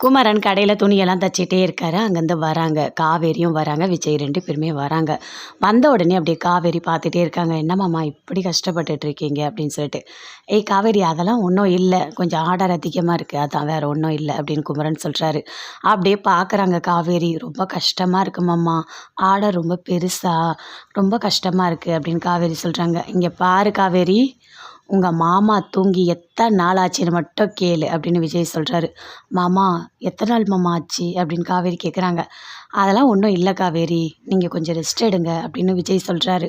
குமரன் கடையில் துணியெல்லாம் தச்சிட்டே இருக்காரு. அங்கேருந்து வராங்க. காவேரியும் வராங்க. விஜய் ரெண்டு பேருமே வராங்க. வந்த உடனே அப்படியே காவேரி பார்த்துட்டே இருக்காங்க. என்னம்மாம்மா இப்படி கஷ்டப்பட்டுட்டு இருக்கீங்க? அப்படின்னு சொல்லிட்டு. ஏய் காவேரி அதெல்லாம் ஒன்றும் இல்லை. கொஞ்சம் ஆர்டர் அதிகமாக இருக்குது அதான் வேறு ஒன்றும் இல்லை. அப்படின்னு குமரன் சொல்கிறாரு அப்படியே பார்க்குறாங்க காவேரி. ரொம்ப கஷ்டமாக இருக்குமாம்மா ஆர்டர் ரொம்ப பெருசாக ரொம்ப கஷ்டமாக இருக்குது அப்படின்னு காவேரி சொல்கிறாங்க இங்கே பாரு காவேரி. உங்கள் மாமா தூங்கி எத்தனை நாள் ஆச்சுன்னு மட்டும் கேளு அப்படின்னு விஜய் சொல்கிறாரு மாமா எத்தனை நாள் மாமா ஆச்சு அப்படின்னு காவேரி கேட்குறாங்க அதெல்லாம் ஒன்றும் இல்லை காவேரி நீங்கள் கொஞ்சம் ரெஸ்ட் எடுங்க அப்படின்னு விஜய் சொல்கிறாரு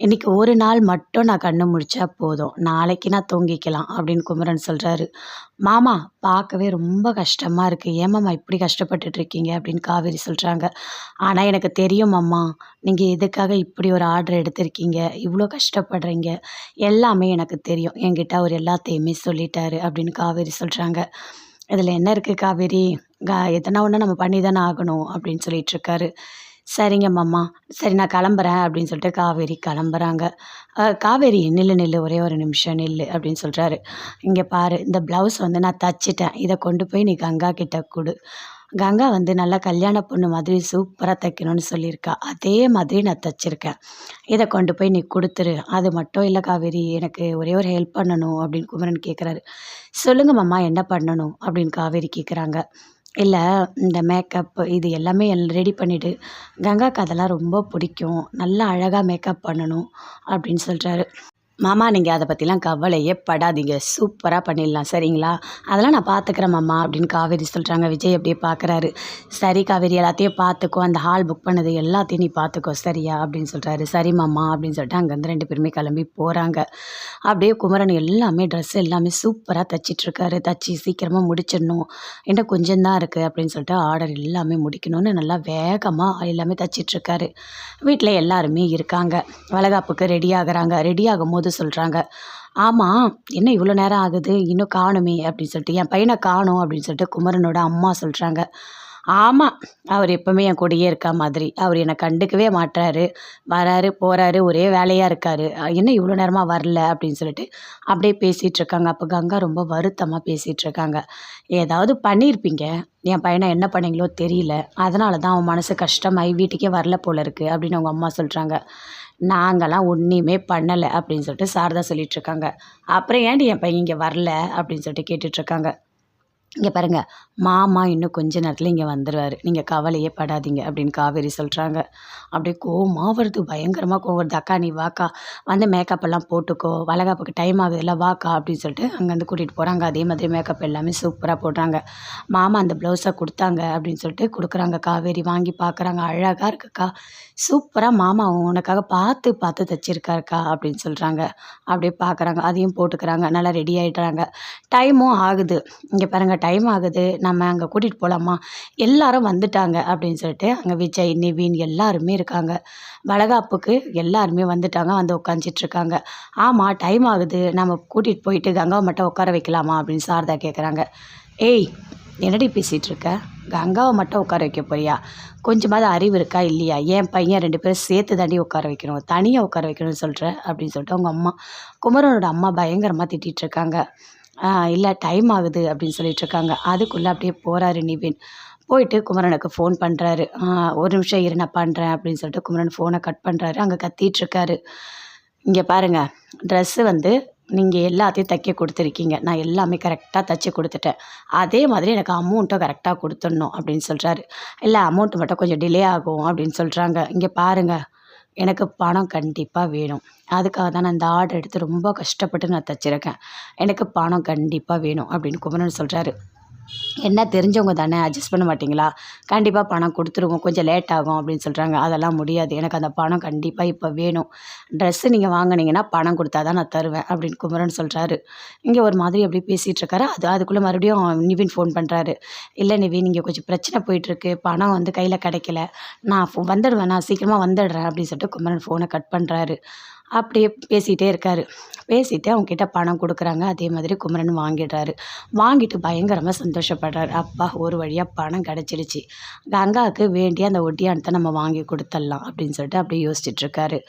இன்றைக்கி ஒரு நாள் மட்டும் நான் கண்ணு முடித்தா போதும். நாளைக்கு நான் தூங்கிக்கலாம் அப்படின்னு குமரன் சொல்கிறாரு மாமா பார்க்கவே ரொம்ப கஷ்டமாக இருக்குது ஏன் மாமா இப்படி கஷ்டப்பட்டுட்டு இருக்கீங்க அப்படின்னு காவேரி சொல்கிறாங்க ஆனால் எனக்கு தெரியும் அம்மா நீங்கள் எதுக்காக இப்படி ஒரு ஆர்டர் எடுத்திருக்கீங்க? இவ்வளோ கஷ்டப்படுறீங்க. எல்லாமே எனக்கு தெரியும். என்கிட்ட அவர் எல்லாத்தையுமே சொல்லிட்டாரு அப்படின்னு காவேரி சொல்கிறாங்க இதில் என்ன இருக்குது காவேரி? எதனா ஒன்று நம்ம பண்ணி தானே ஆகணும் அப்படின்னு சொல்லிட்டு சரிங்க மாமா. சரி நான் கிளம்புறேன் அப்படின்னு சொல்லிட்டு காவேரி கிளம்புறாங்க. காவேரி நில்லு நில்லு ஒரே ஒரு நிமிஷம் நில்லு அப்படின்னு சொல்கிறாரு இங்கே பாரு இந்த ப்ளவுஸ் வந்து நான் தச்சிட்டேன். இதை கொண்டு போய் நீ கங்கா கிட்ட கொடு. கங்கா வந்து நல்லா கல்யாண பொண்ணு மாதிரி சூப்பராக தைக்கணும்னு சொல்லியிருக்கா. அதே மாதிரி நான் தச்சிருக்கேன். இதை கொண்டு போய் நீ கொடுத்துரு. அது மட்டும் இல்லை காவேரி எனக்கு ஒரே ஒரு ஹெல்ப் பண்ணணும் அப்படின்னு குமரன் கேட்குறாரு சொல்லுங்கள் மாமா என்ன பண்ணணும் அப்படின்னு காவேரி கேட்குறாங்க இல்லை இந்த மேக்கப் இது எல்லாமே ரெடி பண்ணிவிடு கங்காவுக்கு அதெல்லாம் ரொம்ப பிடிக்கும். நல்லா அழகாக மேக்கப் பண்ணணும் அப்படின்னு சொல்கிறாரு மாமா நீங்கள் அதை பற்றிலாம் கவலையே படாதீங்க. சூப்பராக பண்ணிடலாம். சரிங்களா? அதெல்லாம் நான் பார்த்துக்கிறேன் மாமா அப்படின்னு காவேரி சொல்கிறாங்க விஜய் அப்படியே பார்க்குறாரு சரி காவேரி எல்லாத்தையும் பார்த்துக்கோ அந்த ஹால் புக் பண்ணது எல்லாத்தையும் நீ பார்த்துக்கோ சரியா? அப்படின்னு சொல்கிறாரு சரி மாமா அப்படின்னு சொல்லிட்டு அங்கேருந்து ரெண்டு பேருமே கிளம்பி போகிறாங்க அப்படியே குமரன் எல்லாமே ட்ரெஸ் எல்லாமே சூப்பராக தச்சிட்ருக்காரு. தச்சு சீக்கிரமாக முடிச்சிடணும். என்ன கொஞ்சம் தான் இருக்குது அப்படின்னு சொல்லிட்டு ஆர்டர் எல்லாமே முடிக்கணும்னு நல்லா வேகமாக எல்லாமே தச்சிட்ருக்காரு. வீட்டில் எல்லாருமே இருக்காங்க. வளகாப்புக்கு ரெடி ஆகிறாங்க. ரெடி ஆகும்போது சொல்கிறாங்க ஆமாம் என்ன இவ்வளோ நேரம் ஆகுது? இன்னும் காணுமே அப்படின்னு சொல்லிட்டு. என் பையனை காணும் அப்படின்னு சொல்லிட்டு குமரனோட அம்மா சொல்கிறாங்க ஆமாம் அவர் எப்பவுமே என் கூடயே இருக்கா மாதிரி. அவர் என்னை கண்டுக்கவே மாட்டாரு வராரு போகிறாரு ஒரே வேலையாக இருக்காரு. என்ன இவ்வளோ நேரமாக வரல? அப்படின்னு சொல்லிட்டு அப்படியே பேசிகிட்டு இருக்காங்க. அப்போ கங்கா ரொம்ப வருத்தமாக பேசிகிட்டு இருக்காங்க. ஏதாவது பண்ணியிருப்பீங்க என் பையனை என்ன பண்ணீங்களோ தெரியல. அதனால தான் அவன் மனசு கஷ்டமாகி வீட்டுக்கே வரல போல இருக்குது அப்படின்னு அவங்க அம்மா சொல்கிறாங்க நாங்களாம் ஒன்றுமே பண்ணலை அப்படின்னு சொல்லிட்டு சாரதா சொல்லிட்டு இருக்காங்க அப்புறம் ஏன்டி என் பையன் இங்கே வரல அப்படின்னு சொல்லிட்டு கேட்டுட்ருக்காங்க இங்கே பாருங்கள் மாமா இன்னும் கொஞ்ச நேரத்தில் இங்கே வந்துடுவார் நீங்கள் கவலையே படாதீங்க அப்படின்னு காவேரி சொல்கிறாங்க அப்படியே கோவமாக வருது பயங்கரமாக கோவம் வருது. அக்கா நீ வாக்கா வந்து மேக்கப் எல்லாம் போட்டுக்கோ. வளகாப்புக்கு டைம் ஆகுதுல்ல வாக்கா அப்படின்னு சொல்லிட்டு அங்கேருந்து கூட்டிகிட்டு போகிறாங்க அதே மாதிரி மேக்கப் எல்லாமே சூப்பராக போடுறாங்க. மாமா அந்த ப்ளவுஸை கொடுத்தாங்க அப்படின்னு சொல்லிட்டு கொடுக்குறாங்க. காவேரி வாங்கி பார்க்குறாங்க. அழகாக இருக்குக்கா. சூப்பராக மாமா உனக்காக பார்த்து பார்த்து தைச்சிருக்காருக்கா அப்படின்னு சொல்கிறாங்க அப்படியே பார்க்குறாங்க அதையும் போட்டுக்கிறாங்க. நல்லா ரெடி ஆகிடுறாங்க டைமும் ஆகுது. இங்கே பாருங்கள் டைம் ஆகுது. நம்ம அங்கே கூட்டிகிட்டு போகலாமா எல்லாரும் வந்துட்டாங்க அப்படின்னு சொல்லிட்டு அங்கே விஜய் நிவின் எல்லாருமே இருக்காங்க. வளகாப்புக்கு எல்லாருமே வந்துட்டாங்க. வந்து உட்காந்துட்ருக்காங்க ஆமாம் டைம் ஆகுது. நம்ம கூட்டிகிட்டு போயிட்டு கங்காவை மட்டும் உட்கார வைக்கலாமா அப்படின்னு சாரதா கேட்குறாங்க ஏய் என்னடி பேசிகிட்டு இருக்க? கங்காவை மட்டும் உட்கார வைக்க போறியா? கொஞ்சமாவது அறிவு இருக்கா இல்லையா? என் பையன் ரெண்டு பேரும் சேர்த்து தாண்டி உட்கார வைக்கணும். தனியாக உட்கார வைக்கணும்னு சொல்கிற அப்படின்னு சொல்லிட்டு அவங்க அம்மா குமரனோட அம்மா பயங்கரமாக திட்டிகிட்டு இருக்காங்க. இல்லை டைம் ஆகுது அப்படின்னு சொல்லிட்டு இருக்காங்க. அதுக்குள்ளே அப்படியே போகிறாரு நிவின். போயிட்டு குமரனுக்கு ஃபோன் பண்ணுறாரு ஒரு நிமிஷம் இரு நான் பண்ணுறேன் அப்படின்னு சொல்லிட்டு குமரன் ஃபோனை கட் பண்ணுறாரு அங்கே கத்திட்டு இருக்காரு. இங்கே பாருங்கள் ட்ரெஸ்ஸு வந்து நீங்கள் எல்லாத்தையும் தைக்க கொடுத்துருக்கீங்க. நான் எல்லாமே கரெக்டாக தைச்சி கொடுத்துட்டேன். அதே மாதிரி எனக்கு அமௌண்ட்டும் கரெக்டாக கொடுத்துடணும் அப்படின்னு சொல்கிறாரு இல்லை அமௌண்ட் மட்டும் கொஞ்சம் டிலே ஆகும் அப்படின்னு சொல்கிறாங்க இங்கே பாருங்கள் எனக்கு பணம் கண்டிப்பாக வேணும். அதுக்காக தான் நான் இந்த ஆர்டர் எடுத்து ரொம்ப கஷ்டப்பட்டு நான் தைச்சிருக்கேன். எனக்கு பணம் கண்டிப்பாக வேணும் அப்படின்னு குமரன் சொல்கிறாரு என்ன தெரிஞ்சவங்க தானே? அட்ஜஸ்ட் பண்ண மாட்டிங்களா? கண்டிப்பாக பணம் கொடுத்துருவோம். கொஞ்சம் லேட் ஆகும் அப்படின்னு சொல்கிறாங்க அதெல்லாம் முடியாது. எனக்கு அந்த பணம் கண்டிப்பாக இப்போ வேணும். ட்ரெஸ்ஸு நீங்கள் வாங்குனீங்கன்னா பணம் கொடுத்தா தான் நான் தருவேன் அப்படின்னு குமரன் சொல்கிறாரு இங்கே ஒரு மாதிரி அப்படியே பேசிகிட்டு இருக்காரு. அது அதுக்குள்ளே மறுபடியும் நிவின் ஃபோன் பண்ணுறாரு இல்லை நிவின் இங்கே கொஞ்சம் பிரச்சனை போயிட்டுருக்கு. பணம் வந்து கையில் கிடைக்கல. நான் ஃபோ- வந்துடுவேன். நான் சீக்கிரமாக வந்துடுறேன். அப்படின்னு சொல்லிட்டு குமரன் ஃபோனை கட் பண்ணுறாரு அப்படியே பேசிகிட்டே இருக்காரு. பேசிட்டு அவங்கக்கிட்ட பணம் கொடுக்குறாங்க. அதே மாதிரி குமரன் வாங்கிடுறாரு. வாங்கிட்டு பயங்கரமாக சந்தோஷப்படுறாரு. அப்பா ஒரு வழியாக பணம் கிடச்சிருச்சு கங்காவுக்கு வேண்டிய அந்த ஒட்டியானத்தை நம்ம வாங்கி கொடுத்துடலாம் அப்படின்னு சொல்லிட்டு அப்படியே யோசிச்சுட்ருக்காரு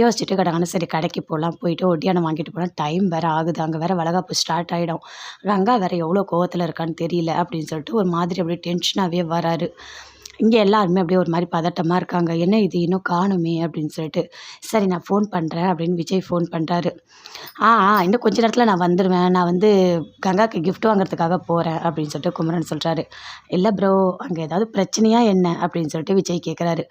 யோசிச்சுட்டு கடகான சரி கடைக்கு போகலாம் போயிட்டு ஒட்டியானம் வாங்கிட்டு போனால் டைம் வேறு ஆகுது. அங்கே வேறு வளகாப்பு ஸ்டார்ட் ஆகிடும் கங்கா வேறு எவ்வளோ கோவத்தில் இருக்கான்னு தெரியல அப்படின்னு சொல்லிட்டு ஒரு மாதிரி அப்படியே டென்ஷனாகவே வராரு. இங்கே எல்லாருமே அப்படியே ஒரு மாதிரி பதட்டமாக இருக்காங்க. என்ன இது? இன்னும் காணுமே அப்படின்னு சொல்லிட்டு சரி நான் ஃபோன் பண்ணுறேன் அப்படின்னு விஜய் ஃபோன் பண்ணுறாரு ஆ ஆ இன்னும் கொஞ்ச நேரத்தில் நான் வந்துடுவேன் நான் வந்து கங்காக்கு கிஃப்ட் வாங்குறதுக்காக போகிறேன் அப்படின்னு சொல்லிட்டு குமரன் சொல்கிறாரு இல்லை ப்ரோ அங்கே ஏதாவது பிரச்சனையா என்ன? அப்படின்னு சொல்லிட்டு விஜய் கேட்குறாரு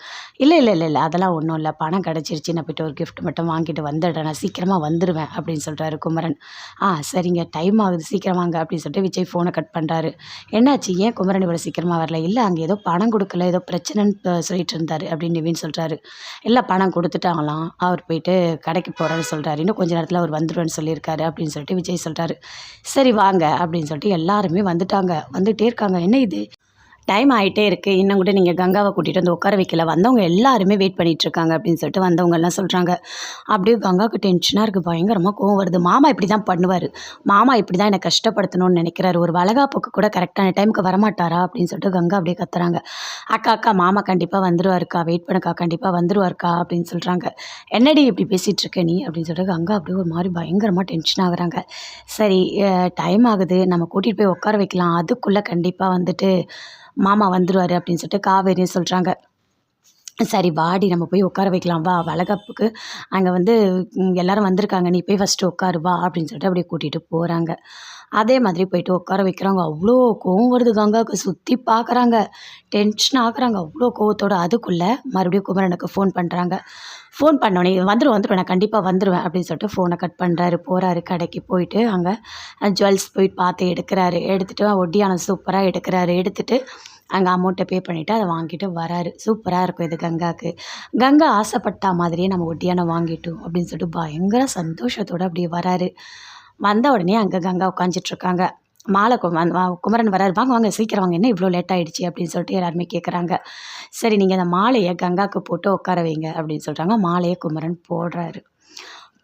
இல்லை இல்லை இல்லை இல்லை அதெல்லாம் ஒன்றும் இல்லை. பணம் கிடச்சிருச்சு. நான் போய்ட்டு ஒரு கிஃப்ட் மட்டும் வாங்கிட்டு வந்துடுறேன். நான் சீக்கிரமாக வந்துடுவேன் அப்படின்னு சொல்கிறாரு குமரன். ஆ சரிங்க. டைம் ஆகுது. சீக்கிரம் வாங்க அப்படின்னு சொல்லிட்டு விஜய் ஃபோனை கட் பண்ணுறாரு என்னாச்சு? ஏன் குமரன் இவ்வளோ சீக்கிரமாக வரல? இல்லை அங்கே ஏதோ பணம் கொடுக்கல. ஏதோ பிரச்சனைன்னு சொல்லிட்டு இருந்தார் அப்படின்னு நிவின் சொல்கிறாரு இல்லை பணம் கொடுத்துட்டாங்களாம். அவர் போயிட்டு கடைக்கு போகிறேன்னு சொல்கிறாரு இன்னும் கொஞ்சம் நேரத்தில் அவர் வந்துடுவேன்னு சொல்லியிருக்காரு அப்படின்னு சொல்லிட்டு விஜய் சொல்கிறாரு சரி வாங்க அப்படின்னு சொல்லிட்டு எல்லாருமே வந்துட்டாங்க. வந்துகிட்டே இருக்காங்க. என்ன இது? டைம் ஆகிட்டே இருக்குது இன்னும் கூட நீங்கள் கங்காவை கூட்டிகிட்டு வந்து உட்கார வைக்கல. வந்தவங்க எல்லாருமே வெயிட் பண்ணிகிட்ருக்காங்க இருக்காங்க அப்படின்னு சொல்லிட்டு வந்தவங்க எல்லாம் சொல்கிறாங்க அப்படியே கங்காவுக்கு டென்ஷனாக இருக்குது பயங்கரமாக கோவம் வருது. மாமா இப்படி தான் பண்ணுவார். மாமா இப்படி தான் என்னை கஷ்டப்படுத்தணும்னு நினைக்கிறாரு. ஒரு வளகாப்புக்கு கூட கரெக்டான டைமுக்கு வரமாட்டாரா அப்படின்னு சொல்லிட்டு கங்கா அப்படியே கத்துறாங்க. அக்கா அக்கா மாமா கண்டிப்பாக வந்துருவாருக்கா. வெயிட் பண்ணுக்கா. கண்டிப்பாக வந்துருவாருக்கா அப்படின்னு சொல்கிறாங்க என்னடி இப்படி பேசிகிட்டு இருக்க நீ? அப்படின்னு சொல்லிட்டு கங்கா அப்படியே ஒரு மாதிரி பயங்கரமாக டென்ஷன் ஆகுறாங்க. சரி டைம் ஆகுது. நம்ம கூட்டிகிட்டு போய் உட்கார வைக்கலாம். அதுக்குள்ளே கண்டிப்பாக வந்துட்டு மாமா வந்துருவாரு அப்படின்னு சொல்லிட்டு காவேரியும் சொல்கிறாங்க சரி வாடி நம்ம போய் உட்கார வைக்கலாம். வா வளகப்புக்கு. அங்கே வந்து எல்லாரும் வந்திருக்காங்க. நீ போய் ஃபஸ்ட்டு உட்காரு வா அப்படின்னு சொல்லிட்டு அப்படியே கூட்டிகிட்டு போகிறாங்க அதே மாதிரி போயிட்டு உட்கார வைக்கிறாங்க. அவ்வளோ கோவம் வருது கங்காவுக்கு. சுற்றி பார்க்குறாங்க டென்ஷன் ஆகுறாங்க. அவ்வளோ கோவத்தோடு அதுக்குள்ளே மறுபடியும் குமரனுக்கு ஃபோன் பண்ணுறாங்க ஃபோன் பண்ணோடனே வந்துடும் வந்துடுவேன் நான் கண்டிப்பாக வந்துடுவேன் அப்படின்னு சொல்லிட்டு ஃபோனை கட் பண்ணுறாரு போகிறாரு கடைக்கு போயிட்டு அங்கே ஜுவல்ஸ் போய் பார்த்து எடுக்கிறாரு. எடுத்துகிட்டு ஒட்டியான சூப்பராக எடுக்கிறாரு. எடுத்துகிட்டு அங்கே அமௌண்ட்டை பே பண்ணிவிட்டு அதை வாங்கிட்டு வராரு. சூப்பராக இருக்கும் இது கங்காவுக்கு. கங்கா ஆசைப்பட்ட மாதிரியே நம்ம ஒட்டியான வாங்கிட்டோம் அப்படின்னு சொல்லிட்டு பயங்கர சந்தோஷத்தோடு அப்படியே வராரு. வந்த உடனே அங்கே கங்கா உட்காந்துட்டு இருக்காங்க மாலை குமரன் வராரு. வாங்க வாங்க சீக்கிரம் வாங்க. என்ன இவ்வளோ லேட் ஆகிடுச்சி அப்படின்னு சொல்லிட்டு எல்லாருமே கேட்குறாங்க சரி நீங்கள் அந்த மாலையை கங்காவுக்கு போட்டு உட்கார வைங்க அப்படின்னு சொல்கிறாங்க மாலையை குமரன் போடுறாரு.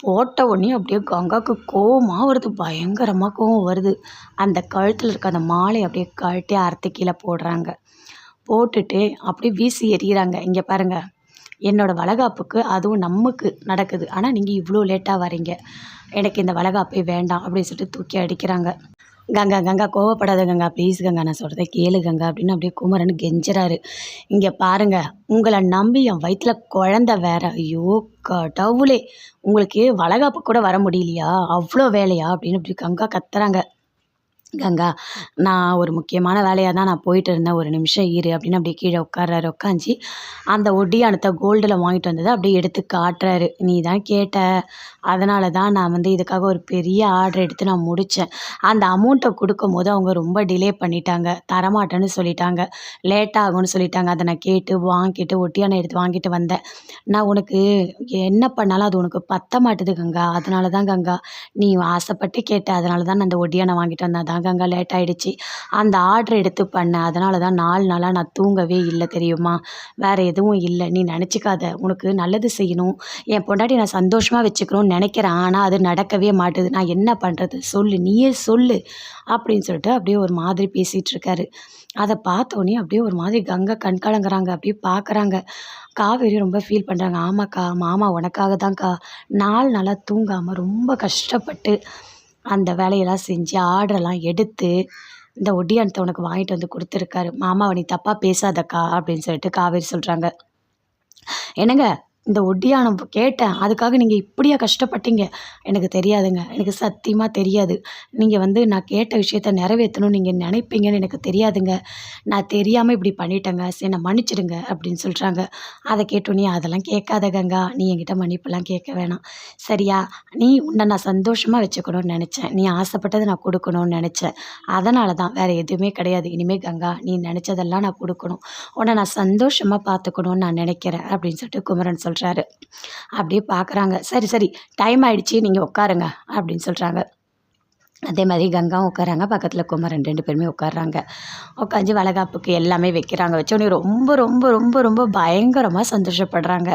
போட்ட உடனே அப்படியே கங்காவுக்கு கோவமாக வருது. பயங்கரமாக கோவம் வருது. அந்த கழுத்தில் இருக்க அந்த மாலையை அப்படியே கழட்டி அறுத்து கீழே போடுறாங்க. போட்டுட்டு அப்படியே வீசி எறிகிறாங்க. இங்கே பாருங்கள் என்னோடய வளகாப்புக்கு அதுவும் நமக்கு நடக்குது. ஆனால் நீங்கள் இவ்வளோ லேட்டாக வரீங்க. எனக்கு இந்த வளகாப்பே வேண்டாம் அப்படின்னு சொல்லிட்டு தூக்கி அடிக்கிறாங்க. கங்கா கங்கா கோவப்படாத கங்கா ப்ளீஸ் கங்கா நான் சொல்கிறத கேளு கங்கா அப்படின்னு அப்படியே குமரன் கெஞ்சுறாரு. இங்கே பாருங்க உங்களை நம்பி என் வயிற்றுல குழந்த வேற. ஐயோ கடவுளே உங்களுக்கு வளகாப்பு கூட வர முடியலையா? அவ்வளோ வேலையா? அப்படின்னு அப்படி கங்கா கத்துறாங்க. கங்கா நான் ஒரு முக்கியமான வேலையாக தான் நான் போயிட்டு இருந்தேன். ஒரு நிமிஷம் இரு அப்படின்னு அப்படியே கீழே உட்கார்றாரு உட்காந்து அந்த ஒடியானத்தை கோல்டில் வாங்கிட்டு வந்ததை அப்படியே எடுத்து காட்டுறாரு. நீ தான் கேட்ட. அதனால தான் நான் வந்து இதுக்காக ஒரு பெரிய ஆர்டர் எடுத்து நான் முடித்தேன் அந்த அமௌண்ட்டை கொடுக்கும்போது அவங்க ரொம்ப டிலே பண்ணிட்டாங்க. தரமாட்டேன்னு சொல்லிட்டாங்க. லேட் ஆகும்னு சொல்லிட்டாங்க. அதை நான் கேட்டு வாங்கிட்டு ஒட்டியானம் எடுத்து வாங்கிட்டு வந்தேன். நான் உனக்கு என்ன பண்ணாலும் அது உனக்கு பத்த மாட்டுது கங்கா. அதனால தான் கங்கா நீ ஆசைப்பட்டு கேட்ட. அதனால தான் நான் அந்த ஒட்டியானை வாங்கிட்டு வந்தேன். அதான் லேட் ஆயிடுச்சு. அந்த ஆர்டர் எடுத்து பண்ணேன் அதனால தான் நாலு நாளாக நான் தூங்கவே இல்லை தெரியுமா? வேற எதுவும் இல்லை. நீ நினச்சிக்காத. உனக்கு நல்லது செய்யணும். என் பொண்டாட்டி நான் சந்தோஷமாக வச்சுக்கணும்னு நினைக்கிறேன். ஆனால் அது நடக்கவே மாட்டுது. நான் என்ன பண்ணுறது சொல்லு. நீயே சொல்லு. அப்படின்னு சொல்லிட்டு அப்படியே ஒரு மாதிரி பேசிகிட்டு இருக்காரு. அதை பார்த்தோன்னே அப்படியே ஒரு மாதிரி கங்கை கண்கலங்குறாங்க அப்படியே பார்க்குறாங்க. காவேரி ரொம்ப ஃபீல் பண்ணுறாங்க ஆமாக்கா மாமா உனக்காக தான்க்கா நாலு நாளாக தூங்காமல் ரொம்ப கஷ்டப்பட்டு அந்த வேலையெல்லாம் செஞ்சு ஆர்டரெல்லாம் எடுத்து இந்த ஒட்டியானத்தை உனக்கு வாங்கிட்டு வந்து கொடுத்துருக்காரு. மாமாவை நீ தப்பாக பேசாதக்கா அப்படின்னு சொல்லிட்டு காவேரி சொல்கிறாங்க என்னங்க? இந்த ஒட்டியானம் கேட்டேன். அதுக்காக நீங்கள் இப்படியா கஷ்டப்பட்டீங்க? எனக்கு தெரியாதுங்க. எனக்கு சத்தியமாக தெரியாது. நீங்கள் வந்து நான் கேட்ட விஷயத்த நிறைவேற்றணும்னு நீங்கள் நினைப்பீங்கன்னு எனக்கு தெரியாதுங்க. நான் தெரியாமல் இப்படி பண்ணிட்டேங்க. சரி நான் மன்னிச்சிடுங்க அப்படின்னு சொல்கிறாங்க அதை கேட்டோன்னே அதெல்லாம் கேட்காத கங்கா. நீ என்கிட்ட மன்னிப்பெல்லாம் கேட்க வேணாம். சரியா? நீ உன்னை நான் சந்தோஷமாக வச்சுக்கணும்னு நினச்சேன். நீ ஆசைப்பட்டதை நான் கொடுக்கணும்னு நினச்சேன். அதனால தான் வேறு எதுவுமே கிடையாது. இனிமேல் கங்கா நீ நினச்சதெல்லாம் நான் கொடுக்கணும். உன்னை நான் சந்தோஷமாக பார்த்துக்கணும்னு நான் நினைக்கிறேன் அப்படின்னு சொல்லிட்டு குமரன் சொல்கிறேன் சொல்கிறாரு அப்படியே பார்க்குறாங்க சரி சரி டைம் ஆயிடுச்சு நீங்கள் உட்காருங்க அப்படின்னு சொல்கிறாங்க அதே மாதிரி கங்காவும் உட்காராங்க. பக்கத்தில் குமரன் ரெண்டு பேருமே உட்காடுறாங்க உட்காந்து வளகாப்புக்கு எல்லாமே வைக்கிறாங்க. வச்சோடனே ரொம்ப ரொம்ப ரொம்ப ரொம்ப பயங்கரமாக சந்தோஷப்படுறாங்க.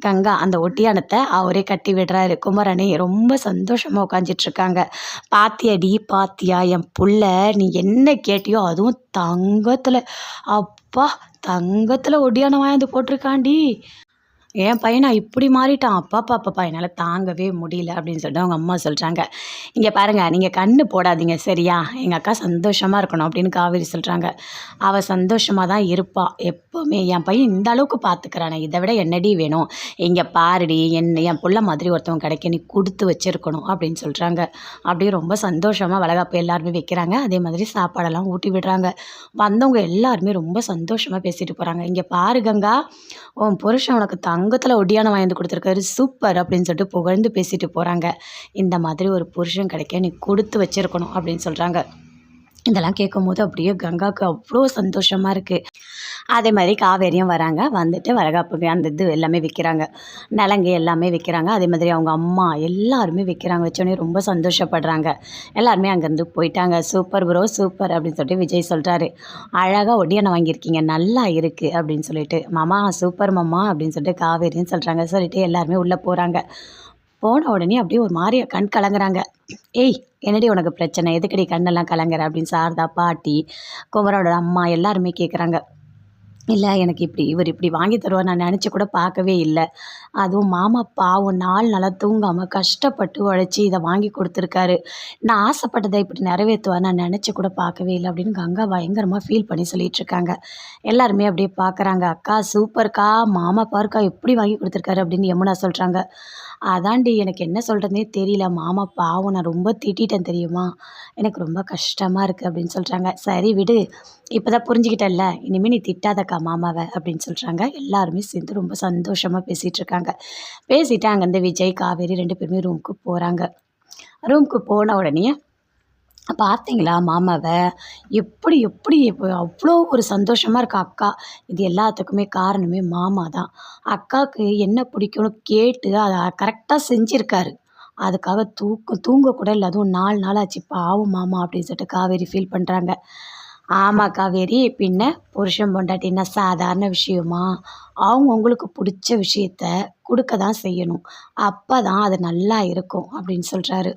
கங்கா அந்த ஒட்டியானத்தை அவரே கட்டி விடுறாரு. குமரனே ரொம்ப சந்தோஷமாக உட்காந்துட்ருக்காங்க பாத்தியாடி பாத்தியா என் புள்ள நீ என்ன கேட்டியோ அதுவும் தங்கத்தில். அப்பா தங்கத்தில் ஒட்டியானம் வாங்கி போட்டிருக்காண்டி. என் பையனா இப்படி மாறிட்டான். அப்பா பாப்பாப்பா என்னால் தாங்கவே முடியல அப்படின்னு சொல்லிட்டு அவங்க அம்மா சொல்கிறாங்க இங்கே பாருங்கள் நீங்கள் கண்ணு போடாதீங்க சரியா? எங்கள் அக்கா சந்தோஷமாக இருக்கணும் அப்படின்னு காவேரி சொல்கிறாங்க அவள் சந்தோஷமாக தான் இருப்பாள் எப்போவுமே. என் பையன் இந்த அளவுக்கு பார்த்துக்கிறானே இதை விட என்னடி வேணும்? இங்கே பாருடி என் என் பிள்ள மாதிரி ஒருத்தவங்க கிடைக்க நீ கொடுத்து வச்சிருக்கணும் அப்படின்னு சொல்கிறாங்க அப்படியே ரொம்ப சந்தோஷமாக வளகாப்பு எல்லாருமே வைக்கிறாங்க. அதே மாதிரி சாப்பாடெல்லாம் ஊட்டி விடுறாங்க. வந்தவங்க எல்லாருமே ரொம்ப சந்தோஷமாக பேசிட்டு போகிறாங்க இங்கே பாரு கங்கா உன் புருஷன் உனக்கு தங்கத்தில் ஒட்டியானம் வாங்கி கொடுத்துருக்காரு. சூப்பர் அப்படின்னு சொல்லிட்டு புகழ்ந்து பேசிட்டு போகிறாங்க இந்த மாதிரி ஒரு புருஷன் கிடைக்க நீ கொடுத்து வச்சிருக்கணும் அப்படின்னு சொல்கிறாங்க இதெல்லாம் கேட்கும்போது அப்படியே கங்காவுக்கு அவ்வளோ சந்தோஷமாக இருக்குது அதே மாதிரி காவேரியும் வராங்க. வந்துட்டு வளகாப்புக்கு அந்த இது எல்லாமே விற்கிறாங்க நலங்கு எல்லாமே விற்கிறாங்க அதே மாதிரி அவங்க அம்மா எல்லாருமே விற்கிறாங்க வச்சோடனே ரொம்ப சந்தோஷப்படுறாங்க. எல்லாருமே அங்கேருந்து போயிட்டாங்க. சூப்பர் ப்ரோ சூப்பர் அப்படின்னு சொல்லிட்டு விஜய் சொல்கிறாரு அழகாக ஒடியானம் வாங்கியிருக்கீங்க. நல்லா இருக்குது அப்படின்னு சொல்லிட்டு மாமா சூப்பர் மாமா அப்படின்னு சொல்லிட்டு காவேரின்னு சொல்கிறாங்க சொல்லிட்டு எல்லாருமே உள்ளே போகிறாங்க போன உடனே அப்படியே ஒரு மாதிரி கண் கலங்குறாங்க. ஏய் என்னடி உனக்கு பிரச்சனை? எதுக்கடி கண்ணெல்லாம் கலங்குற? அப்படின்னு சாரதா பாட்டி குமரோட அம்மா எல்லாருமே கேட்குறாங்க இல்லை எனக்கு இப்படி இவர் இப்படி வாங்கி தருவார் நான் நினச்சி கூட பார்க்கவே இல்லை. அதுவும் மாமா பாவம் நாள் நல்லா தூங்காமல் கஷ்டப்பட்டு உழைச்சி இதை வாங்கி கொடுத்துருக்காரு. நான் ஆசைப்பட்டதை இப்படி நிறைவேற்றுவார் நான் நினச்சி கூட பார்க்கவே இல்லை அப்படின்னு கங்கா பயங்கரமாக ஃபீல் பண்ணி சொல்லிகிட்டு இருக்காங்க. எல்லாருமே அப்படியே பார்க்குறாங்க. அக்கா சூப்பர்க்கா மாமா பாருக்கா எப்படி வாங்கி கொடுத்துருக்காரு? அப்படின்னு யமுனா சொல்கிறாங்க அதான்டி எனக்கு என்ன சொல்கிறதுனே தெரியல. மாமா பாவம் நான் ரொம்ப திட்டிட்டேன் தெரியுமா? எனக்கு ரொம்ப கஷ்டமாக இருக்குது அப்படின்னு சொல்கிறாங்க சரி விடு இப்போ தான் புரிஞ்சுக்கிட்டல்ல. இனிமேல் நீ திட்டாதக்கா மாமாவை அப்படின்னு சொல்கிறாங்க எல்லாருமே சேர்ந்து ரொம்ப சந்தோஷமாக பேசிகிட்டு இருக்காங்க. பேசிட்டு அங்கேருந்து விஜய் காவேரி ரெண்டு பேருமே ரூமுக்கு போகிறாங்க ரூமுக்கு போன உடனே பார்த்தீங்களா மாமாவை? எப்படி எப்படி இப்போ அவ்வளோ ஒரு சந்தோஷமாக இருக்கா அக்கா? இது எல்லாத்துக்குமே காரணமே மாமா தான். அக்காவுக்கு என்ன பிடிக்கும்னு கேட்டு அதை கரெக்டாக செஞ்சுருக்காரு. அதுக்காக தூக்கம் தூங்கக்கூட இல்லை. அதுவும் நாலு நாள் ஆச்சு. பாவம் மாமா அப்படின்னு சொல்லிட்டு காவேரி ஃபீல் பண்ணுறாங்க ஆமாம் காவேரி பின்ன புருஷன் பொண்டாட்டின்னா சாதாரண விஷயமா? அவங்க உங்களுக்கு பிடிச்ச விஷயத்த கொடுக்க தான் செய்யணும். அப்போ தான் அது நல்லா இருக்கும் அப்படின்னு சொல்கிறாரு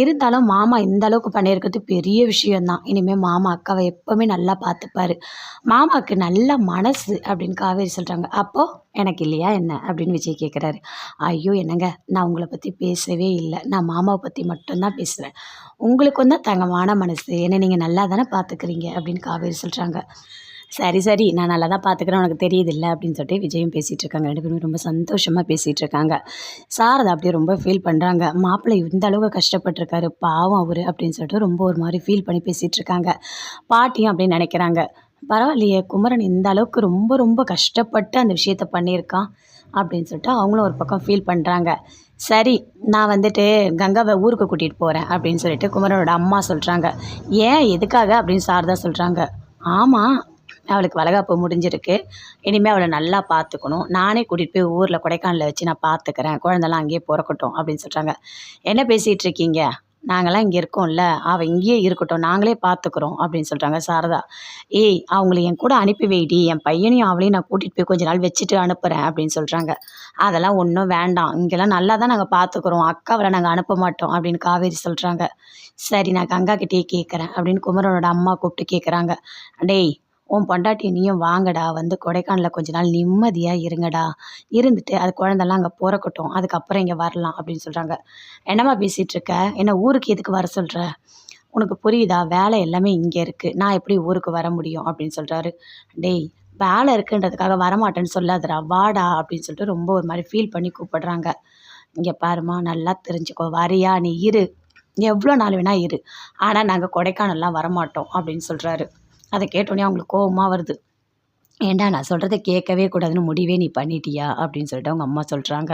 இருந்தாலும் மாமா இந்த அளவுக்கு பண்ணியிருக்கிறது பெரிய விஷயந்தான் இனிமேல் மாமா அக்காவை எப்போவுமே நல்லா பார்த்துப்பாரு. மாமாவுக்கு நல்ல மனசு அப்படின்னு காவேரி சொல்கிறாங்க அப்போது எனக்கு இல்லையா என்ன? அப்படின்னு விஜய் கேட்குறாரு ஐயோ என்னங்க? நான் உங்களை பற்றி பேசவே இல்லை. நான் மாமாவை பற்றி மட்டும்தான் பேசுகிறேன் உங்களுக்கு வந்து தங்கமான மனசு. என்ன நீங்கள் நல்லா தானே பார்த்துக்கிறீங்க அப்படின்னு காவேரி சொல்கிறாங்க சரி சரி. நான் நல்லா தான் பார்த்துக்கிறேன். உனக்கு தெரியுது இல்லை அப்படின்னு சொல்லிட்டு விஜயும் பேசிகிட்டு இருக்காங்க ரெண்டு பேரும் ரொம்ப சந்தோஷமாக பேசிகிட்டு இருக்காங்க சார் அதை அப்படியே ரொம்ப ஃபீல் பண்ணுறாங்க மாப்பிள்ளை இந்த அளவுக்கு கஷ்டப்பட்டிருக்காரு. பாவம் அவர் அப்படின்னு சொல்லிட்டு ரொம்ப ஒரு மாதிரி ஃபீல் பண்ணி பேசிகிட்டு இருக்காங்க பாட்டியும் அப்படின்னு நினைக்கிறாங்க. பரவாயில்லையே குமரன் இந்த அளவுக்கு ரொம்ப ரொம்ப கஷ்டப்பட்டு அந்த விஷயத்த பண்ணியிருக்கான் அப்படின்னு சொல்லிட்டு அவங்களும் ஒரு பக்கம் ஃபீல் பண்ணுறாங்க சரி நான் வந்துட்டு கங்காவை ஊருக்கு கூட்டிகிட்டு போகிறேன் அப்படின்னு சொல்லிட்டு குமரனோட அம்மா சொல்கிறாங்க ஏன் எதுக்காக அப்படின்னு சாரதா சொல்கிறாங்க ஆமாம் அவளுக்கு வளகாப்பு முடிஞ்சிருக்கு. இனிமேல் அவளை நல்லா பார்த்துக்கணும் நானே கூட்டிகிட்டு போய் ஊரில் கொடைக்கானலில் வச்சு நான் பார்த்துக்கிறேன் குழந்தெல்லாம் அங்கேயே பிறக்கட்டும் அப்படின்னு சொல்கிறாங்க என்ன பேசிகிட்டு இருக்கீங்க? நாங்களாம் இங்கே இருக்கோம்ல. அவள் இங்கேயே இருக்கட்டும். நாங்களே பார்த்துக்குறோம் அப்படின்னு சொல்கிறாங்க சாரதா. ஏய் அவங்கள என் கூட அனுப்பி வைடி. என் பையனையும் அவளையும் நான் கூட்டிகிட்டு போய் கொஞ்ச நாள் வச்சுட்டு அனுப்புகிறேன் அப்படின்னு சொல்கிறாங்க அதெல்லாம் ஒன்றும் வேண்டாம். இங்கெல்லாம் நல்லா தான் நாங்கள் பார்த்துக்குறோம் அக்காவில் நாங்கள் அனுப்ப மாட்டோம் அப்படின்னு காவேரி சொல்கிறாங்க சரி நான் கங்கா கிட்டேயே கேட்குறேன் அப்படின்னு குமரனோட அம்மா கூப்பிட்டு கேட்குறாங்க டேய் உன் பொண்டாட்டி நீயும் வாங்கடா வந்து கொடைக்கானலில் கொஞ்ச நாள் நிம்மதியாக இருங்கடா. இருந்துட்டு அது குழந்தெல்லாம் அங்கே பிறக்கட்டும் அதுக்கப்புறம் இங்கே வரலாம் அப்படின்னு சொல்கிறாங்க என்னம்மா பேசிகிட்டு இருக்க? என்ன ஊருக்கு எதுக்கு வர சொல்கிற உனக்கு புரியுதா? வேலை எல்லாமே இங்கே இருக்குது நான் எப்படி ஊருக்கு வர முடியும் அப்படின்னு சொல்கிறாரு டேய் வேலை இருக்குன்றதுக்காக வரமாட்டேன்னு சொல்லாதடா வாடா அப்படின்னு சொல்லிட்டு ரொம்ப ஒரு மாதிரி ஃபீல் பண்ணி கூப்பிடுறாங்க. இங்கே பாருமா நல்லா தெரிஞ்சுக்கோ. வரியா? நீ இரு. எவ்வளோ நாள் வேணால் இரு. ஆனால் நாங்கள் கொடைக்கானல்லாம் வரமாட்டோம் அப்படின்னு சொல்கிறாரு அதை கேட்டோன்னே அவங்களுக்கு கோவமாக வருது. ஏண்டா நான் சொல்கிறத கேட்கவே கூடாதுன்னு முடிவே நீ பண்ணிட்டியா? அப்படின்னு சொல்லிட்டு அவங்க அம்மா சொல்கிறாங்க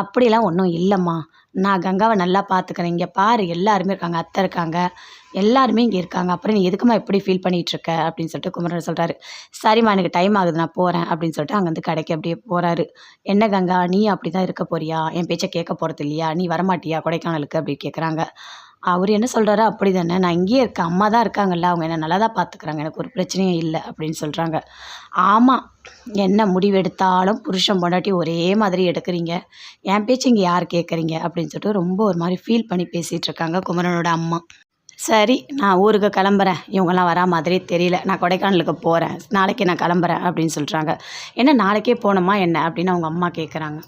அப்படிலாம் ஒன்றும் இல்லைம்மா. நான் கங்காவை நல்லா பார்த்துக்கிறேன் இங்கே பாரு எல்லாருமே இருக்காங்க. அத்தை இருக்காங்க. எல்லாருமே இங்கே இருக்காங்க. அப்புறம் நீ எதுக்குமா எப்படி ஃபீல் பண்ணிகிட்டு இருக்க? அப்படின்னு சொல்லிட்டு குமரன் சொல்கிறாரு சரிம்மா எனக்கு டைம் ஆகுது. நான் போகிறேன் அப்படின்னு சொல்லிட்டு அங்கேருந்து கடைக்கு அப்படியே போகிறாரு என்ன கங்கா? நீ அப்படி தான் இருக்க போறியா? என் பேச்சை கேட்க போகிறது இல்லையா? நீ வரமாட்டியா கொடைக்கானலுக்கு? அப்படி கேட்குறாங்க அவர் என்ன சொல்கிறாரோ அப்படி தானே நான் இங்கேயே இருக்கேன் அம்மா தான் இருக்காங்கல்ல அவங்க என்ன நல்லா தான் பார்த்துக்குறாங்க. எனக்கு ஒரு பிரச்சனையும் இல்லை அப்படின்னு சொல்கிறாங்க ஆமாம் என்ன முடிவெடுத்தாலும் புருஷன் பொண்டாட்டி ஒரே மாதிரி எடுக்கிறீங்க. என் பேச்சு இங்கே யார் கேட்குறீங்க அப்படின்னு சொல்லிட்டு ரொம்ப ஒரு மாதிரி ஃபீல் பண்ணி பேசிகிட்டு இருக்காங்க குமரனோட அம்மா. சரி நான் ஊருக்கு கிளம்புறேன். இவங்கெல்லாம் வரா மாதிரி தெரியல. நான் கொடைக்கானலுக்கு போகிறேன் நாளைக்கு நான் கிளம்புறேன் அப்படின்னு சொல்கிறாங்க என்ன நாளைக்கே போகணுமா என்ன அப்படின்னு அவங்க அம்மா கேட்குறாங்க